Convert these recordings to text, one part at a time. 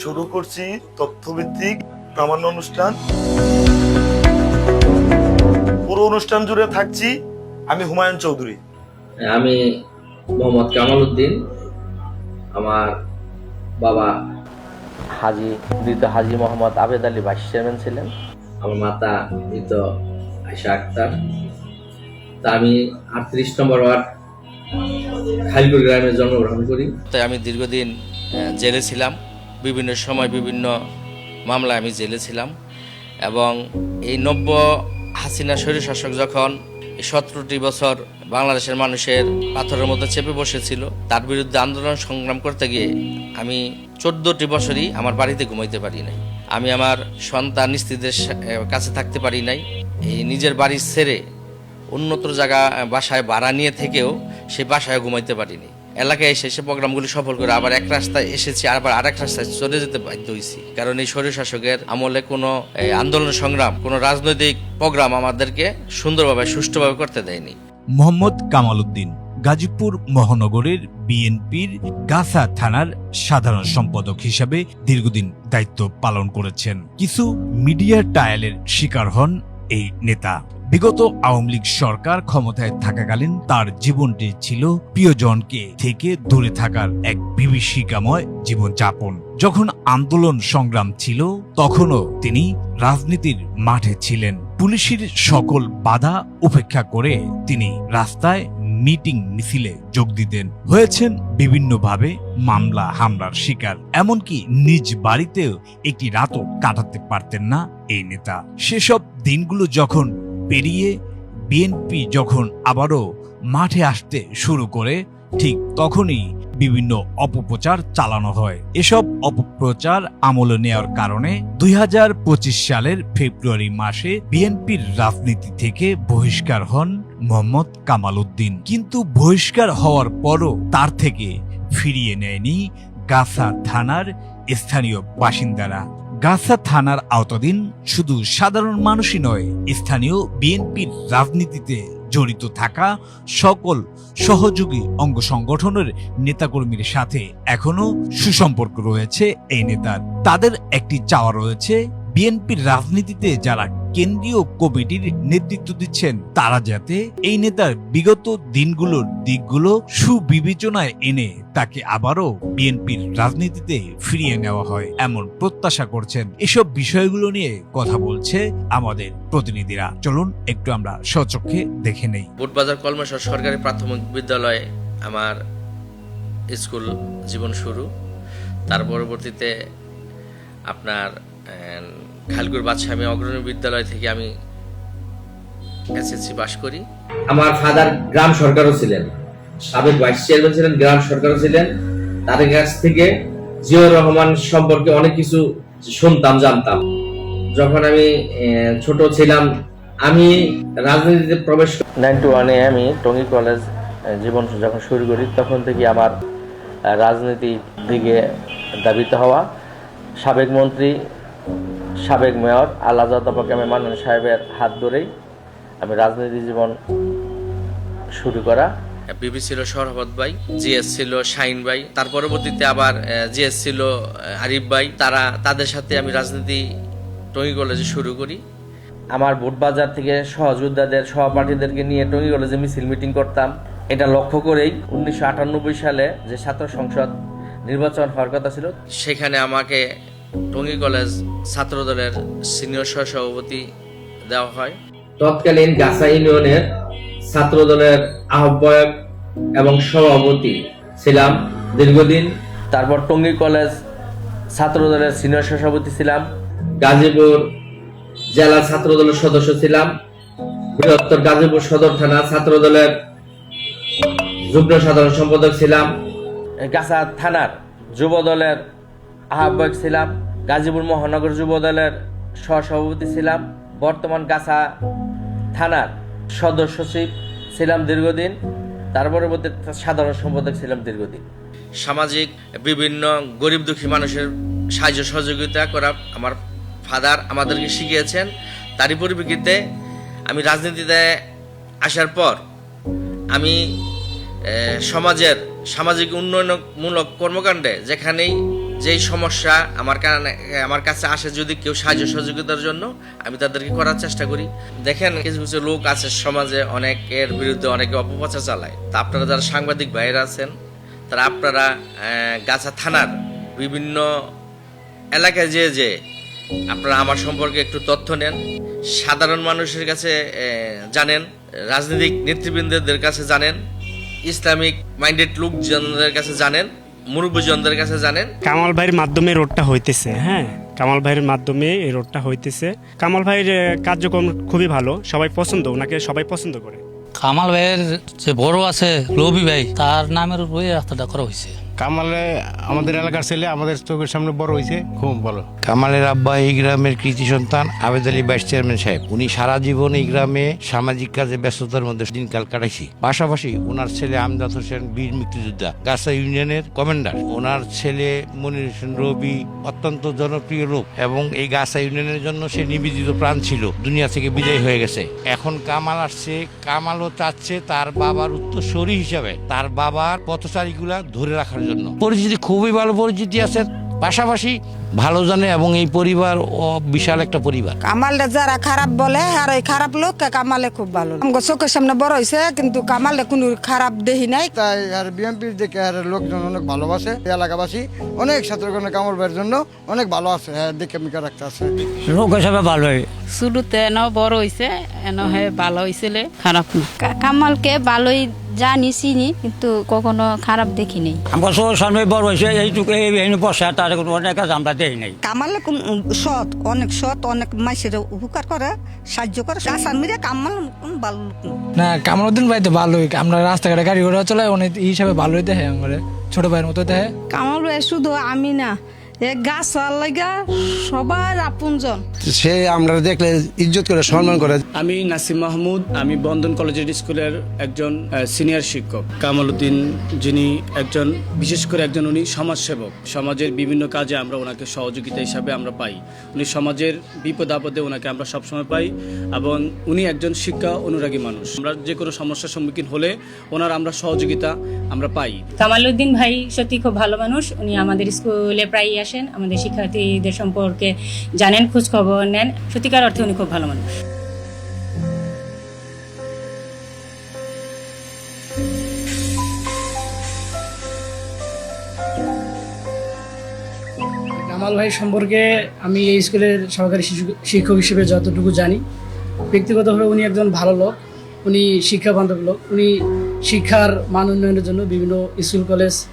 শুরু করছি তথ্যভিত্তিক প্রামাণ্য অনুষ্ঠান। পুরো অনুষ্ঠান জুড়ে থাকছি আমি হুমায়ুন চৌধুরী। আমি মোহাম্মদ কামাল উদ্দিন আমার বাবা হাজি মৃত হাজি মোহাম্মদ আবেদ আলী ভাইস চেয়ারম্যান ছিলেন। আমার মাতা মৃত আয়সা আক্তার। তা আমি আটত্রিশ নম্বর ওয়ার্ড খালিপুর গ্রামে জন্মগ্রহণ করি। তাই আমি দীর্ঘদিন আহ, জেলে ছিলাম। বিভিন্ন সময় বিভিন্ন মামলায় আমি জেলে ছিলাম। এবং এই নব্য হাসিনা শরীর শাসক যখন সতেরোটি বছর বাংলাদেশের মানুষের পাথরের মধ্যে চেপে বসেছিল, তার বিরুদ্ধে আন্দোলন সংগ্রাম করতে গিয়ে আমি চোদ্দটি বছরই আমার বাড়িতে ঘুমাইতে পারি নাই। আমি আমার সন্তান স্ত্রীদের কাছে থাকতে পারি নাই। এই নিজের বাড়ি ছেড়ে উন্নত জায়গা, বাসায় ভাড়া নিয়ে থেকেও সে বাসায় ঘুমাইতে পারিনি। এলাকায় এসে সে প্রোগ্রামগুলি সফল করে আবার এক রাস্তায় এসেছি, আবার আরেক রাস্তায় চলে যেতে বাধ্য হয়েছি কারণ এই স্বৈর শাসকের আমলে কোনো আন্দোলন সংগ্রাম, কোনো রাজনৈতিক প্রোগ্রাম আমাদেরকে সুন্দরভাবে, সুষ্ঠুভাবে করতে দেয়নি। মোহাম্মদ কামাল উদ্দিন গাজীপুর মহানগরের বিএনপির গাসা থানার সাধারণ সম্পাদক হিসাবে দীর্ঘদিন দায়িত্ব পালন করেছেন। কিছু মিডিয়া টায়ালের শিকার হন এই নেতা। বিগত আওয়ামী লীগ সরকার ক্ষমতায় থাকাকালীন তার জীবনটি ছিল প্রিয়জনকে থেকে দূরে থাকার এক বিভীষিকাময় জীবনযাপন। যখন আন্দোলন সংগ্রাম ছিল, তখনও তিনি রাজনীতির মাঠে ছিলেন। পুলিশের সকল বাধা উপেক্ষা করে তিনি রাস্তায় মিটিং মিছিলে যোগ দিতেন। হয়েছেন বিভিন্নভাবে মামলা হামলার শিকার। এমনকি নিজ বাড়িতেও একটি রাতও কাটাতে পারতেন না এই নেতা। সেসব দিনগুলো যখন পেরিয়ে বিএনপি যখন আবারও মাঠে আসতে শুরু করে, ঠিক তখনই বিভিন্ন অপপ্রচার চালানো হয়। এসব অপপ্রচার আমলে নেওয়ার কারণে দুই হাজার পঁচিশ সালের ফেব্রুয়ারি মাসে বিএনপির রাজনীতি থেকে বহিষ্কার হন মোহাম্মদ কামাল উদ্দিন। কিন্তু বহিষ্কার হওয়ার পরও তার থেকে ফিরিয়ে নেয়নি গাসা থানার স্থানীয় বাসিন্দারা। গাসা থানার আওতাধীন শুধু সাধারণ মানুষই নয়, স্থানীয় বিএনপির রাজনীতিতে জড়িত থাকা সকল সহযোগী অঙ্গ সংগঠনের নেতাকর্মীর সাথে এখনও সুসম্পর্ক রয়েছে এই নেতার। তাদের একটি চাওয়া রয়েছে বিএনপির রাজনীতিতে যারা কেন্দ্রীয় কমিটির নেতৃত্ব দিচ্ছেন। তারা যাতে এই নেতার বিগত দিনগুলোর দিকগুলো সুবিবেচনায় এনে তাকে আবারও বিএনপির রাজনীতিতে ফিরিয়ে নেওয়া হয় এমন প্রত্যাশা করছেন। এসব বিষয়গুলো নিয়ে কথা বলছে আমাদের প্রতিনিধিরা। চলুন, একটু আমরা সচক্ষে দেখে নেই। বুটবাজার কলমেশ্বর সরকারি প্রাথমিক বিদ্যালয়ে আমার স্কুল জীবন শুরু। তার পরবর্তীতে আপনার খালগুর বাদশামী অগ্রণী বিদ্যালয় থেকে আমি এসএসসি পাশ করি। আমার ফাদার গ্রাম সরকারও ছিলেন সাবেক ভাইস চেয়ারম্যান ছিলেন গ্রাম সরকারও ছিলেন। তাদের কাছ থেকে জিয়াউর রহমান সম্পর্কে অনেক কিছু শুনতাম জানতাম। যখন আমি আহ, ছোট ছিলাম আমি রাজনীতিতে প্রবেশ নাইন টু ওয়ানে আমি টঙ্গী কলেজ জীবন যখন শুরু করি তখন থেকে আমার রাজনীতির দিকে দাবিত হওয়া। সাবেক মন্ত্রী সাবেক মেয়র আল্লাহ আমি মান্নান সাহেবের হাত ধরেই আমি রাজনীতি জীবন শুরু করা। বিবি ছিল সরহবত ভাই জিএস ছিল শাইন ভাই তার পরবর্তীতে আবার জিএস ছিল আরিফ ভাই তারা তাদের সাথে আমি রাজনীতি টঙ্গী কলেজে শুরু করি। আমার ভোট বাজার থেকে সহযোদ্ধাদের সহপাঠীদেরকে নিয়ে টঙ্গি কলেজে মিছিল মিটিং করতাম। এটা লক্ষ্য করেই উনিশশো আটানব্বই সালে যে ছাত্র সংসদ নির্বাচন হওয়ার কথা ছিল সেখানে আমাকে টঙ্গী কলেজ ছাত্রদলের সিনিয়র সহসভাপতি দেওয়া হয়। তৎকালীন গাছা ইউনিয়নের ছাত্র দলের আহ্বায়ক এবং সভাপতি ছিলাম দীর্ঘদিন। তারপর টঙ্গী কলেজ ছাত্রদলের সিনিয়র সভাপতি ছিলাম। গাজীপুর জেলা ছাত্র দলের সদস্য ছিলাম। বৃহত্তর গাজীপুর সদর থানা ছাত্র দলের যুগ্ম সাধারণ সম্পাদক ছিলাম। গাছা থানার যুব দলের আহ্বায়ক ছিলাম, গাজীপুর মহানগর যুব দলের সহসভাপতি ছিলাম, বর্তমান গাছা থানার সদস্য সচিব ছিলাম দীর্ঘদিন, তার পরবর্তী সাধারণ সম্পাদক ছিলাম দীর্ঘদিন। সামাজিক বিভিন্ন গরিব দুঃখী মানুষের সাহায্য সহযোগিতা করা আমার ফাদার আমাদেরকে শিখিয়েছেন, তারই পরিপ্রেক্ষিতে আমি রাজনীতিতে আসার পর আমি সমাজের সামাজিক উন্নয়নমূলক কর্মকাণ্ডে যেখানেই যেই সমস্যা আমার আমার কাছে আসে যদি কেউ সাহায্য সহযোগিতার জন্য, আমি তাদেরকে করার চেষ্টা করি। দেখেন, কিছু কিছু লোক আছে সমাজে, অনেকের বিরুদ্ধে অনেকে অপপ্রচার চালায়। তা আপনারা যারা সাংবাদিক ভাইয়েরা আছেন, তারা আপনারা গাছা থানার বিভিন্ন এলাকায় যে যে, আপনারা আমার সম্পর্কে একটু তথ্য নেন। সাধারণ মানুষের কাছে জানেন, রাজনৈতিক নেতৃবৃন্দদের কাছে জানেন ইসলামিক মাইন্ডেড লোকজনদের কাছে জানেন। মুরব্বীজনদের কাছে জানেন? কামাল ভাইয়ের মাধ্যমে রোডটা হইতেছে হ্যাঁ? কামাল ভাইয়ের মাধ্যমে এই রোডটা হইতেছে। কামাল ভাইয়ের কার্যক্রম খুবই ভালো সবাই পছন্দ ওনাকে সবাই পছন্দ করে। কামাল ভাইয়ের যে বড় আছে রবি ভাই তার নামের উপরে রাস্তাটা করা হয়েছে কামালে আমাদের এলাকার ছেলে, আমাদের চোখের সামনে বড় হয়েছে, খুব ভালো। কামালের আব্বা এই গ্রামের কৃতি সন্তান, আবেদ আলী ভাইস চেয়ারম্যান সাহেব। উনি সারা জীবন এই গ্রামে সামাজিক কাজে ব্যস্ততার মধ্যে দিনকাল কাটাইছি। পাশাপাশি ওনার ছেলে আমদাদ হোসেন, বীর মুক্তিযোদ্ধা, গাছা ইউনিয়নের কমান্ডার। ওনার ছেলে মনির হোসেন রবি অত্যন্ত জনপ্রিয় লোক এবং এই গাছা ইউনিয়নের জন্য সে নিবেদিত প্রাণ ছিল। দুনিয়া থেকে বিদায় হয়ে গেছে। এখন কামাল আসছে, কামালও চাচ্ছে তার বাবার উত্তরসূরি হিসাবে। তার বাবার পথচারীগুলা ধরে রাখার জন্য। পরিচিতি খুবই ভালো পরিচিতি আছে। পাশাপাশি ভালো জানে এবং এই পরিবার ও বিশাল একটা পরিবার। কামালে যারা খারাপ বলে আর ওই খারাপ লোক কামালে খুব ভালো। আমগো চোখের সামনে বড় হয়েছে কিন্তু কামালে কোনো খারাপ দেখি নাই। তাই আর বিএনপির দিকে আর লোকজন অনেক ভালোবাসে এই এলাকাবাসী অনেক ছাত্রগণ কামড় ভাইয়ের জন্য অনেক ভালো আছে হ্যাঁ দেখে মিকা রাখতে আছে। লোক হিসাবে ভালোই শুরুতে এন বড় হইছে এন হে ভালো হয়েছিল খারাপ না। কামালকে ভালোই জানি চিনি কিন্তু কখনো খারাপ দেখি নাই আমার সব সামনে বড় হয়েছে এইটুকু এই বসে তার অনেক কাজ আমরা দেই নাই। কামালে সৎ অনেক সৎ অনেক মাইসের উপকার করে সাহায্য করে আসার মিরে কামাল ভালো না। কামালউদ্দিন ভাই তো ভালোই। আমরা রাস্তাঘাটে গাড়ি ঘোড়া চলাই অনেক এই হিসাবে ভালোই দেখে আমার। ছোট ভাইয়ের মতো দেখে। কামাল ভাই শুধু আমি না এ গাছ লাগা সবার আপনজন। সে আমরা দেখলে ইজ্জত করে সম্মান করে। আমি নাসিম মাহমুদ, আমি বন্ধন কলেজের স্কুলের একজন সিনিয়র শিক্ষক। কামাল উদ্দিন যিনি একজন, বিশেষ করে একজন উনি সমাজসেবক। সমাজের বিভিন্ন কাজে আমরা ওনাকে সহযোগিতা হিসাবে আমরা পাই। উনি সমাজের বিপদ আপদে ওনাকে আমরা সবসময় পাই এবং উনি একজন শিক্ষা অনুরাগী মানুষ। আমরা যে কোনো সমস্যার সম্মুখীন হলে ওনার আমরা সহযোগিতা আমরা পাই। কামালউদ্দিন ভাই সত্যি খুব ভালো মানুষ। উনি আমাদের স্কুলে প্রায়ই আসেন। আমাদের শিক্ষার্থীদের সম্পর্কে জানেন, খোঁজ খবর নেন। সত্যিকার অর্থে উনি খুব ভালো মানুষ। কামাল ভাই সম্পর্কে আমি এই স্কুলের সহকারী শিশু- শিক্ষক হিসেবে যতটুকু জানি, ব্যক্তিগতভাবে উনি একজন ভালো লোক, উনি শিক্ষা বান্ধব লোক, উনি শিক্ষার মান উন্নয়নের জন্য বিভিন্ন স্কুল, কলেজ,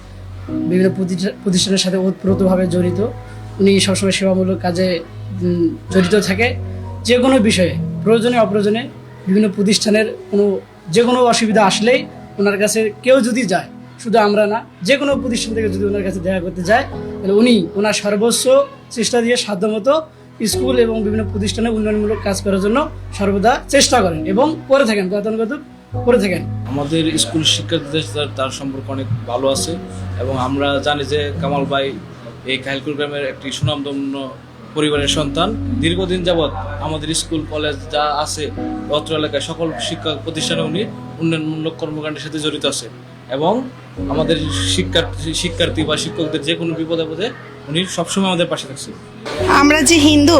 বিভিন্ন প্রতিষ্ঠা- প্রতিষ্ঠানের সাথে ওতপ্রোতভাবে জড়িত। উনি সবসময় সেবামূলক কাজে জড়িত থাকে। যে কোনো বিষয়ে, প্রয়োজনে, অপ্রয়োজনে, বিভিন্ন প্রতিষ্ঠানের কোনো যে কোনো অসুবিধা আসলেই ওনার কাছে কেউ যদি যায় শুধু আমরা না, যে কোনো প্রতিষ্ঠান থেকে যদি ওনার কাছে দেখা করতে যায়, তাহলে উনি ওনার সর্বোচ্চ চেষ্টা দিয়ে সাধ্যমতো স্কুল এবং বিভিন্ন প্রতিষ্ঠানে উন্নয়নমূলক কাজ করার জন্য সর্বদা চেষ্টা করেন এবং করে থাকেন। গতানুগত করে থাকেন। আমাদের স্কুল শিক্ষার্থীদের তার সম্পর্ক অনেক ভালো আছে এবং আমরা জানি যে কামাল ভাই এই কাহিলকুর গ্রামের একটি সুনামধন্য পরিবারের সন্তান। দীর্ঘদিন যাবৎ আমাদের স্কুল, কলেজ যা আছে, অত্র এলাকায় সকল শিক্ষা প্রতিষ্ঠানে উনি উন্নয়নমূলক কর্মকাণ্ডের সাথে জড়িত আছে। এবং আমাদের শিক্ষার্থী শিক্ষার্থী বা শিক্ষকদের যে কোনো বিপদ আপদে উনি সবসময় আমাদের পাশে থাকছে আমরা যে হিন্দু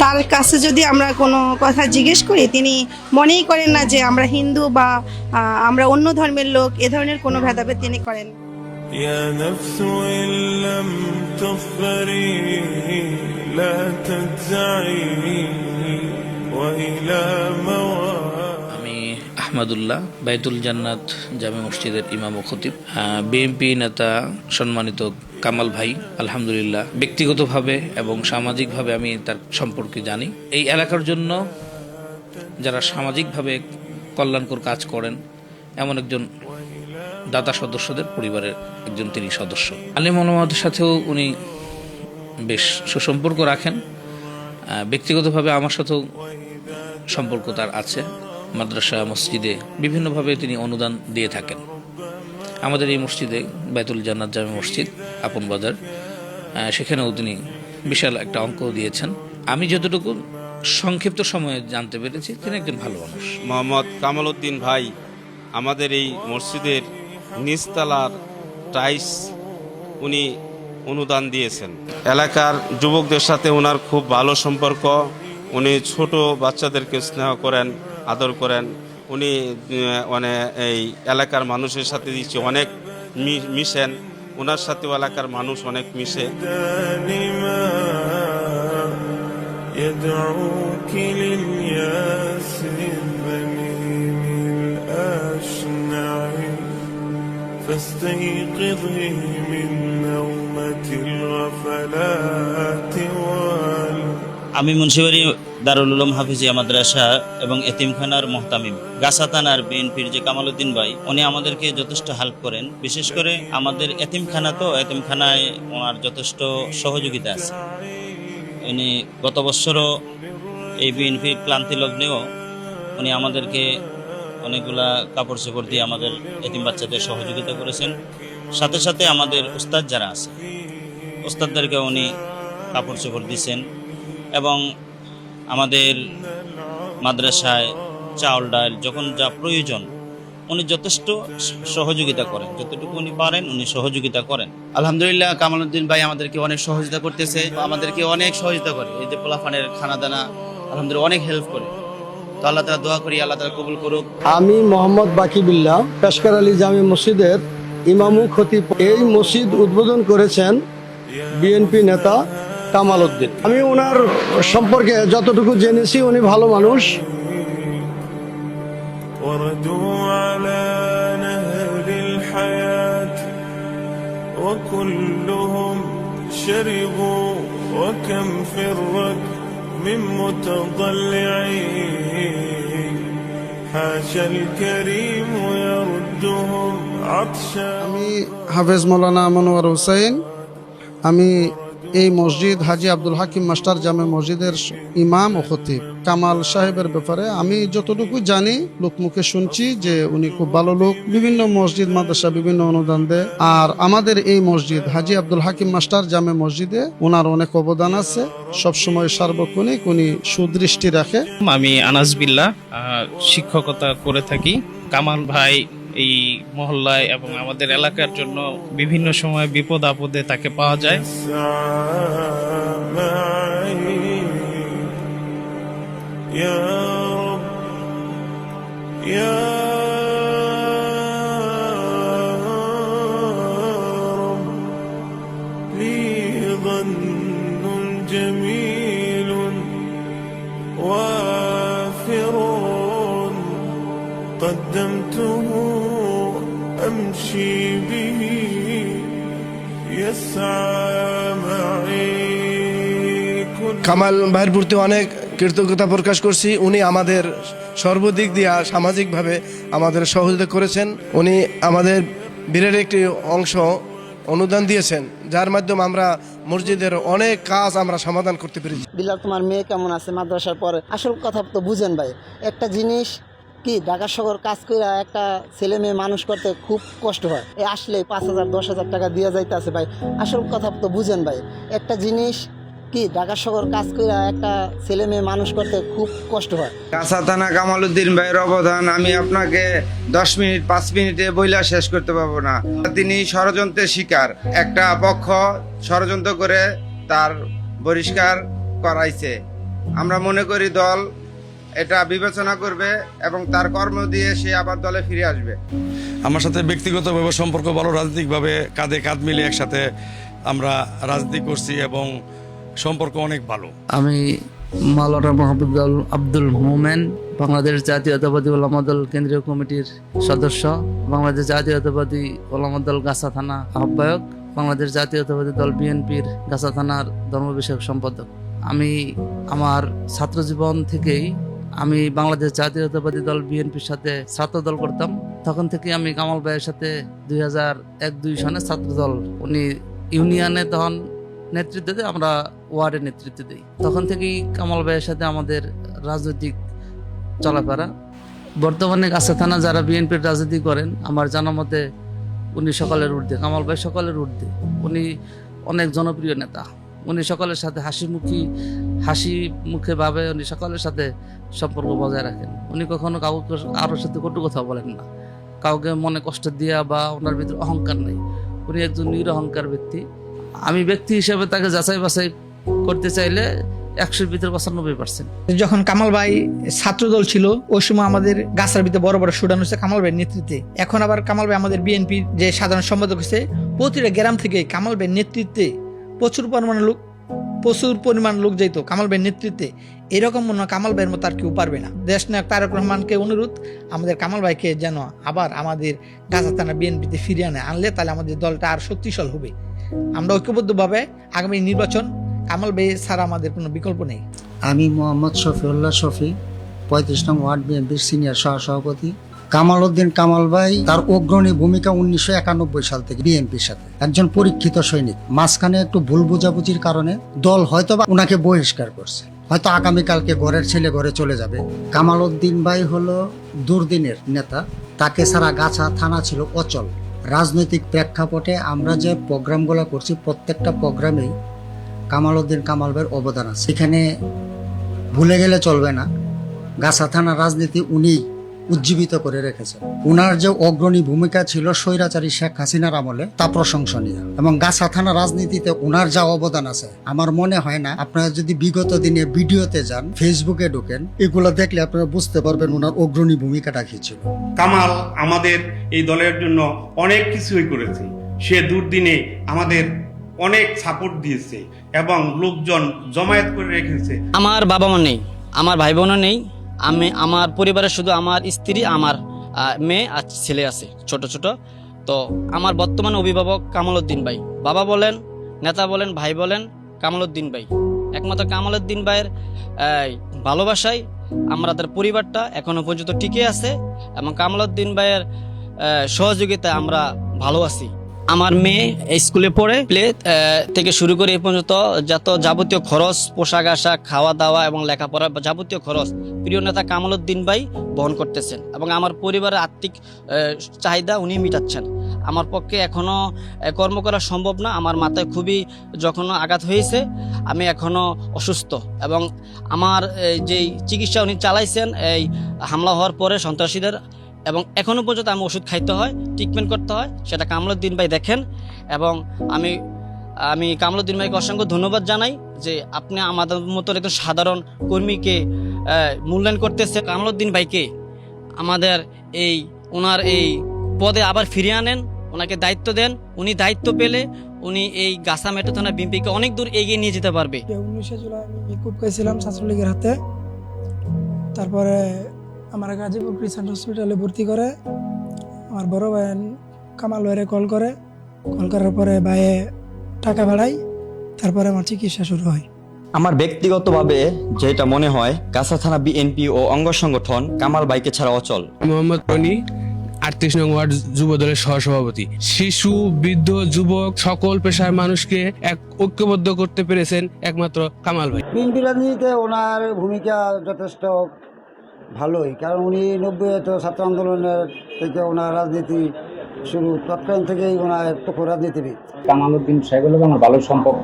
তার কাছে যদি আমরা কোনো কথা জিজ্ঞেস করি তিনি মনেই করেন না যে আমরা হিন্দু বা আহ, আমরা অন্য ধর্মের লোক এ ধরনের কোনো ভেদাভেদ তিনি করেন يا نفس إن لم تظفري لا تجزعي وإلى مواد আমি আহমদুল্লাহ, বাইতুল জান্নাত জামে মসজিদের ইমাম ও খতিব। বিএনপি নেতা, সম্মানিত কামাল ভাই, আলহামদুলিল্লাহ। ব্যক্তিগতভাবে এবং সামাজিকভাবে আমি তার সম্পর্কে জানি। এই এলাকার জন্য যারা সামাজিকভাবে কল্যাণকর কাজ করেন, এমন একজন দাতা সদস্যদের পরিবারের একজন তিনি সদস্য। আলিম মোহাম্মদের সাথেও উনি বেশ সুসম্পর্ক রাখেন। ব্যক্তিগতভাবে আমার সাথেও সম্পর্ক তার আছে। মাদ্রাসা, মসজিদে বিভিন্নভাবে তিনি অনুদান দিয়ে থাকেন। আমাদের এই মসজিদে বাইতুল জান্নাত জামে মসজিদ, আপন বাজার সেখানেও তিনি বিশাল একটা অঙ্ক দিয়েছেন। আমি যতটুকু সংক্ষিপ্ত সময়ে জানতে পেরেছি, তিনি একজন ভালো মানুষ। মোহাম্মদ কামাল উদ্দিন ভাই, আমাদের এই মসজিদের নিচতলার টাইস উনি অনুদান দিয়েছেন। এলাকার যুবকদের সাথে ওনার খুব ভালো সম্পর্ক। উনি ছোট বাচ্চাদেরকে স্নেহ করেন। আদর করেন উনি আহ, মানে এই এলাকার মানুষের সাথে দিচ্ছে অনেক মি- মিশেন ওনার সাথেও এলাকার মানুষ অনেক মিশে يدعوك للياس الذميم الأشنع فاستيقظي من نومة الغفلات وال আমি মুন্সিবাড়ি দারুল উলুম হাফিজিয়া মাদ্রাসা এবং এতিমখানার মোহতামিম। গাছা থানার বিএনপির যে কামালউদ্দিন ভাই, উনি আমাদেরকে যথেষ্ট হেল্প করেন। বিশেষ করে আমাদের এতিমখানা তো, এতিমখানায় ওনার যথেষ্ট সহযোগিতা আছে। উনি গত বছরও এই বিএনপির ক্লান্তি লগ্নেও উনি আমাদেরকে অনেকগুলা কাপড় চোপড় দিয়ে আমাদের এতিম বাচ্চাদের সহযোগিতা করেছেন। সাথে সাথে আমাদের উস্তাদ যারা আছে উস্তাদদেরকে উনি কাপড় চোপড় দিয়েছেন এবং আমাদের মাদ্রাসায় চাউল ডাল যখন যা প্রয়োজন উনি যথেষ্ট সহযোগিতা করেন। যতটুকু উনি পারেন উনি সহযোগিতা করেন। আলহামদুলিল্লাহ কামালউদ্দিন ভাই আমাদেরকে অনেক সহযোগিতা করতেছে। আমাদেরকে অনেক সহযোগিতা করে। এই যে পোলাফানের খানা দানা আলহামদুলিল্লাহ অনেক হেল্প করে। তো আল্লাহ তালা দোয়া করি আল্লাহ তালা কবুল করুক। আমি মোহাম্মদ বাকিবিল্লাহ পেশকার আলী জামি মসজিদের ইমামু খতিব। এই মসজিদ উদ্বোধন করেছেন বিএনপি নেতা কামাল উদ্দিন আমি ওনার সম্পর্কে যতটুকু জেনেছি উনি ভালো মানুষ وردوا على نهر الحياة وكلهم شربوا وكم فرت من متضلعين حاشا الكريم يردهم عطشا আমি হাফেজ মৌলানা মনোয়ার হোসেন আমি এই মসজিদ হাজি আব্দুল হাকিম মাস্টার জামে মসজিদের ইমাম ও খতিব। কামাল সাহেবের ব্যাপারে আমি যতটুকু জানি, লোকমুখে শুনছি যে উনি খুব ভালো লোক। বিভিন্ন মসজিদ, মাদ্রাসা, বিভিন্ন অনুদান দেয়। আর আমাদের এই মসজিদ হাজি আব্দুল হাকিম মাস্টার জামে মসজিদে ওনার অনেক অবদান আছে। সবসময় সার্বক্ষণিক উনি সুদৃষ্টি রাখে। আমি আনাস বিল্লাহ শিক্ষকতা করে থাকি। কামাল ভাই এই মহল্লায় এবং আমাদের এলাকার জন্য বিভিন্ন সময় বিপদ আপদে তাকে পাওয়া যায় معي يا رب يا رب لي ظن جميل وافر قدمته أمشي به يسعى معي كل কামাল ভাইয়ের প্রতি অনেক কৃতজ্ঞতা প্রকাশ করছি উনি আমাদের সর্বদিক দিয়া সামাজিকভাবে আমাদের সহযোগিতা করেছেন উনি আমাদের বীরের একটি অংশ অনুদান দিয়েছেন যার মাধ্যমে আমরা মসজিদের অনেক কাজ আমরা সমাধান করতে পেরেছি বিলাল তোমার মেয়ে কেমন আছে মাদ্রাসার পরে আসল কথা তো বুঝেন ভাই একটা জিনিস কি ঢাকা শহর কাজ করে একটা ছেলে মেয়ে মানুষ করতে খুব কষ্ট হয়। এই আসলে পাঁচ হাজার, দশ হাজার টাকা দিয়ে যাইতে আছে ভাই। আসল কথা তো বুঝেন ভাই, একটা জিনিস কি ঢাকা শহর কাজ করে একটা ছেলে মেয়ে মানুষ করতে খুব কষ্ট হয়। কাঁচা থানা কামালউদ্দিন ভাইয়ের অবদান, আমি আপনাকে দশ মিনিট, পাঁচ মিনিটে বইলা শেষ করতে পারব না। তিনি ষড়যন্ত্রের শিকার। একটা পক্ষ ষড়যন্ত্র করে তার বহিষ্কার করাইছে। আমরা মনে করি দল এটা বিবেচনা করবে এবং তার কর্ম দিয়ে সে আবার দলে ফিরে আসবে। আমার সাথে ব্যক্তিগতভাবে সম্পর্ক ভালো রাজনৈতিকভাবে কাঁধে কাঁধ মিলে একসাথে আমরা রাজনীতি করছি এবং সম্পর্ক অনেক ভালো। আমি মাওলানা মাহবুব আব্দুল মোমেন বাংলাদেশ জাতীয়তাবাদী ওলামা দল কেন্দ্রীয় কমিটির সদস্য বাংলাদেশ জাতীয়তাবাদী ওলামা দল গাছা থানা আহ্বায়ক বাংলাদেশ জাতীয়তাবাদী দল বিএনপির গাছা থানার ধর্ম বিষয়ক সম্পাদক। আমি আমার ছাত্র জীবন থেকেই আমি বাংলাদেশ জাতীয়তাবাদী দল বিএনপির সাথে ছাত্র দল করতাম। তখন থেকে আমি কামাল ভাইয়ের সাথে দুই হাজার এক দুই সনে ছাত্র দল। উনি ইউনিয়নে তখন নেতৃত্ব দেয়, আমরা ওয়ার্ডের নেতৃত্ব দিই। তখন থেকেই কামাল ভাইয়ের সাথে আমাদের রাজনৈতিক চলাফেরা। বর্তমানে গাছা থানা যারা বিএনপির রাজনীতি করেন, আমার জানা মতে উনি সকলের ঊর্ধ্বে, কামাল ভাই সকলের ঊর্ধ্বে। উনি অনেক জনপ্রিয় নেতা। উনি সকলের সাথে হাসি মুখী হাসি মুখে ভাবে উনি সকলের সাথে সম্পর্ক বজায় রাখেন। উনি কখনো কাউকে কারোর সাথে কটু কথা বলেন না। কাউকে মনে কষ্ট দেওয়া বা ওনার ভিতরে অহংকার নেই। উনি একজন নিরহংকার ব্যক্তি। আমি ব্যক্তি হিসেবে তাকে যাচাই বাছাই করতে চাইলে একশোর ভিতরে পঁচানব্বই পার্সেন্ট যখন কামাল ভাই ছাত্রদল ছিল, ওই সময় আমাদের গাছার ভিতরে বড় বড় শুটানো হচ্ছে কামাল ভাইয়ের নেতৃত্বে। এখন আবার কামাল ভাই আমাদের বিএনপির যে সাধারণ সম্পাদক হচ্ছে প্রতিটা গ্রাম থেকে কামাল ভাইয়ের নেতৃত্বে প্রচুর পরিমাণে লোক প্রচুর পরিমাণ লোক যেত কামাল ভাইয়ের নেতৃত্বে। এরকম মনে হয় কামাল ভাইয়ের মতো আর কেউ পারবে না। দেশ নায়ক তারক রহমানকে অনুরোধ, আমাদের কামাল ভাইকে যেন আবার আমাদের গাছা থানা বিএনপিতে ফিরিয়ে আনে। আনলে তাহলে আমাদের দলটা আর শক্তিশাল হবে। আমরা ঐক্যবদ্ধভাবে আগামী নির্বাচন, কামাল ভাই ছাড়া আমাদের কোনো বিকল্প নেই। আমি মোহাম্মদ শফিউল্লাহ শফি, পঁয়ত্রিশ নং ওয়ার্ড বিএনপির সিনিয়র সহ সভাপতি কামাল উদ্দিন কামাল ভাই তার অগ্রণী ভূমিকা উনিশশো একানব্বই সাল থেকে বিএনপির সাথে। একজন পরীক্ষিত সৈনিক। মাঝখানে একটু ভুল বোঝাবুঝির কারণে দল হয়তো বা ওনাকে বহিষ্কার করছে। হয়তো আগামীকালকে ঘরের ছেলে ঘরে চলে যাবে। কামাল উদ্দিন ভাই হলো দুর্দিনের নেতা। তাকে ছাড়া গাছা থানা ছিল অচল। রাজনৈতিক প্রেক্ষাপটে আমরা যে প্রোগ্রামগুলো করছি, প্রত্যেকটা প্রোগ্রামেই কামাল উদ্দিন কামাল ভাইয়ের অবদান আছে। এখানে ভুলে গেলে চলবে না। গাছা থানা রাজনীতি উনি উজ্জীবিত করে রেখেছেন উনার যে অগ্রণী ভূমিকা ছিল স্বৈরাচারী শেখ হাসিনার আমলে তা প্রশংসনীয়। এবং গাছা থানা রাজনীতিতে উনার যা অবদান আছে আমার মনে হয় না আপনারা যদি বিগত দিনে ভিডিওতে যান ফেসবুকে ঢোকেন এগুলো দেখলে আপনারা বুঝতে পারবেন উনার অগ্রণী ভূমিকাটা কি ছিল। কামাল আমাদের এই দলের জন্য অনেক কিছুই করেছে। সে দুর্দিনে আমাদের অনেক সাপোর্ট দিয়েছে এবং লোকজন জমায়েত করে রেখেছে। আমার বাবা মা নেই আমার ভাই বোনও নেই আমি, আমার পরিবারে শুধু আমার স্ত্রী, আমার মেয়ে আর ছেলে আছে, ছোট ছোট। তো আমার বর্তমান অভিভাবক কামাল উদ্দিন ভাই। বাবা বলেন, নেতা বলেন, ভাই বলেন কামাল উদ্দিন ভাই। একমাত্র কামাল উদ্দিন ভাইয়ের ভালোবাসায় আমাদের পরিবারটা এখনও পর্যন্ত টিকে আছে এবং কামাল উদ্দিন ভাইয়ের সহযোগিতায় আমরা ভালো আছি। আমার মেয়ে স্কুলে পড়ে, প্লে থেকে শুরু করে এ পর্যন্ত যত যাবতীয় খরচ, পোশাক আশাক, খাওয়া দাওয়া এবং লেখাপড়া যাবতীয় খরচ প্রিয় নেতা কামালউদ্দিন ভাই বহন করতেছেন এবং আমার পরিবারের আর্থিক চাহিদা উনি মিটাচ্ছেন। আমার পক্ষে এখনও কর্ম করা সম্ভব না। আমার মাথায় খুবই যখন আঘাত হয়েছে। আমি এখনও অসুস্থ এবং আমার যেই চিকিৎসা উনি চালাইছেন, এই হামলা হওয়ার পরে সন্ত্রাসীদের এবং এখনও পর্যন্ত আমি ওষুধ খাইতে হয় ট্রিটমেন্ট করতে হয় সেটা কামলুদ্দিন ভাই দেখেন। এবং আমি আমি কামলুদ্দিন ভাইকে অসংখ্য ধন্যবাদ জানাই যে আপনি আমাদের মতো একজন সাধারণ কর্মীকে মূল্যায়ন করতেছে কামলুদ্দিন ভাইকে আমাদের এই, ওনার এই পদে আবার ফিরিয়ে আনেন, ওনাকে দায়িত্ব দেন। উনি দায়িত্ব পেলে উনি এই গাছা মেটো থানা বিএনপিকে অনেক দূর এগিয়ে নিয়ে যেতে পারবে। উনিশে জুলাই আমি কুপ খাইছিলাম ছাত্রলীগের হাতে। তারপরে আমার গাজীপুর ক্রিসেন্ট হসপিটালে ভর্তি করে। আমার বড় ভাই কামাল ভাইরে কল করে। কল করার পরে ভাইয়ে টাকা বাড়াই তারপরে আমার চিকিৎসা শুরু হয়। আমার ব্যক্তিগতভাবে যেটা মনে হয় গাছা থানা বিএনপি ও অঙ্গ সংগঠন কামাল বাইকে ছাড়া অচল। মোহাম্মদ রনি আটত্রিশ নং ওয়ার্ড যুব দলের সহসভাপতি। শিশু বৃদ্ধ যুবক সকল পেশার মানুষকে এক ঐক্যবদ্ধ করতে পেরেছেন একমাত্র কামাল ভাই। বিএনপি রাজনীতিতে ওনার ভূমিকা যথেষ্ট ভালোই। কারণ উনি নব্বই তো ছাত্র আন্দোলনের থেকে ওনার রাজনীতি শুরু তৎকালীন থেকেই ওনার প্রখর রাজনীতিবিদ। কামাল উদ্দিন সাহেবের লগে আমার ভালো সম্পর্ক।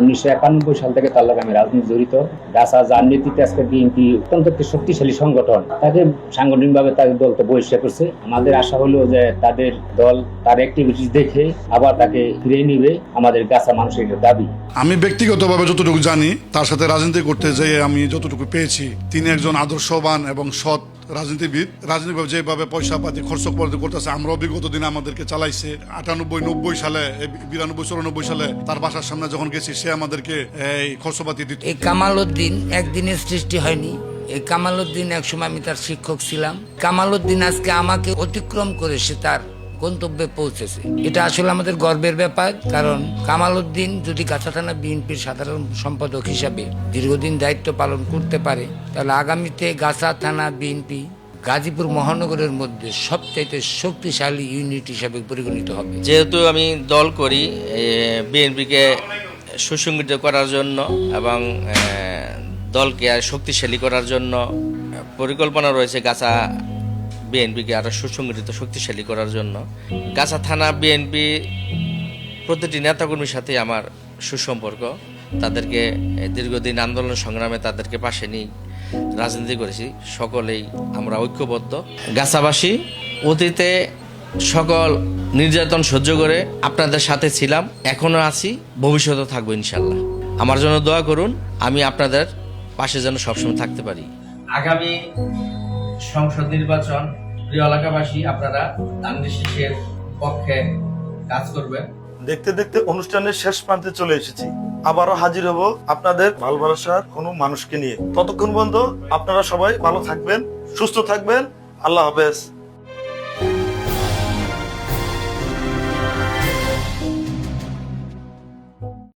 উনিশশো একানব্বই সাল থেকে তার লগে আমি রাজনীতি জড়িত। গাছা যার নেতৃত্বে আজকে বিএনপি অত্যন্ত একটি শক্তিশালী সংগঠন তাকে সাংগঠনিকভাবে তাদের দলকে বহিষ্কার করছে। আমাদের আশা হলো যে তাদের দল তার অ্যাক্টিভিটিস দেখে আবার তাকে ফিরে নিবে আমাদের গাছা মানুষের দাবি। আমি ব্যক্তিগতভাবে যতটুকু জানি তার সাথে রাজনীতি করতে যেয়ে আমি যতটুকু পেয়েছি তিনি একজন আদর্শবান এবং সৎ রাজনীতিবিদ রাজনীতি যেভাবে পয়সা পাতি খরচ করতে করতেছে, আমরাও বিগত দিনে আমাদেরকে চালাইছে। আটানব্বই, নব্বই সালে বিরানব্বই, চুরানব্বই সালে তার বাসার সামনে যখন গেছি, সে আমাদেরকে এই খরচপাতি দিত। এই কামাল উদ্দিন একদিনের সৃষ্টি হয়নি। এই কামাল উদ্দিন একসময় আমি তার শিক্ষক ছিলাম। কামাল উদ্দিন আজকে আমাকে অতিক্রম করেছে তার গন্তব্যে পৌঁছেছে। এটা আসলে আমাদের গর্বের ব্যাপার, কারণ কামাল উদ্দিন যদি গাছা থানা বিএনপির সাধারণ সম্পাদক হিসাবে দীর্ঘদিন দায়িত্ব পালন করতে পারে, তাহলে আগামীতে গাছা থানা বিএনপি গাজীপুর মহানগরের মধ্যে সবচাইতে শক্তিশালী ইউনিট হিসাবে পরিগণিত হবে। যেহেতু আমি দল করি বিএনপিকে সুসংগঠিত করার জন্য এবং দলকে আর শক্তিশালী করার জন্য পরিকল্পনা রয়েছে গাছা বিএনপিকে আরও সুসংগঠিত, শক্তিশালী করার জন্য। গাছা থানা বিএনপি প্রতিটি নেতাকর্মীর সাথে আমার সুসম্পর্ক। তাদেরকে দীর্ঘদিন আন্দোলন সংগ্রামে তাদেরকে পাশে নিয়ে রাজনীতি করেছি। সকলেই আমরা ঐক্যবদ্ধ। গাছাবাসী, অতীতে সকল নির্যাতন সহ্য করে আপনাদের সাথে ছিলাম, এখনও আছি ভবিষ্যতে থাকব ইনশাল্লাহ আমার জন্য দোয়া করুন, আমি আপনাদের পাশে যেন সবসময় থাকতে পারি। আগামী সংসদ নির্বাচন, প্রিয় এলাকাবাসী, আপনারা ধানের পক্ষে কাজ করবেন। দেখতে দেখতে অনুষ্ঠানের শেষ প্রান্তে চলে এসেছি। আবারও হাজির হব আপনাদের ভালোবাসার কোনো মানুষকে নিয়ে। ততক্ষণ পর্যন্ত আপনারা সবাই ভালো থাকবেন, সুস্থ থাকবেন। আল্লাহ হাফেজ।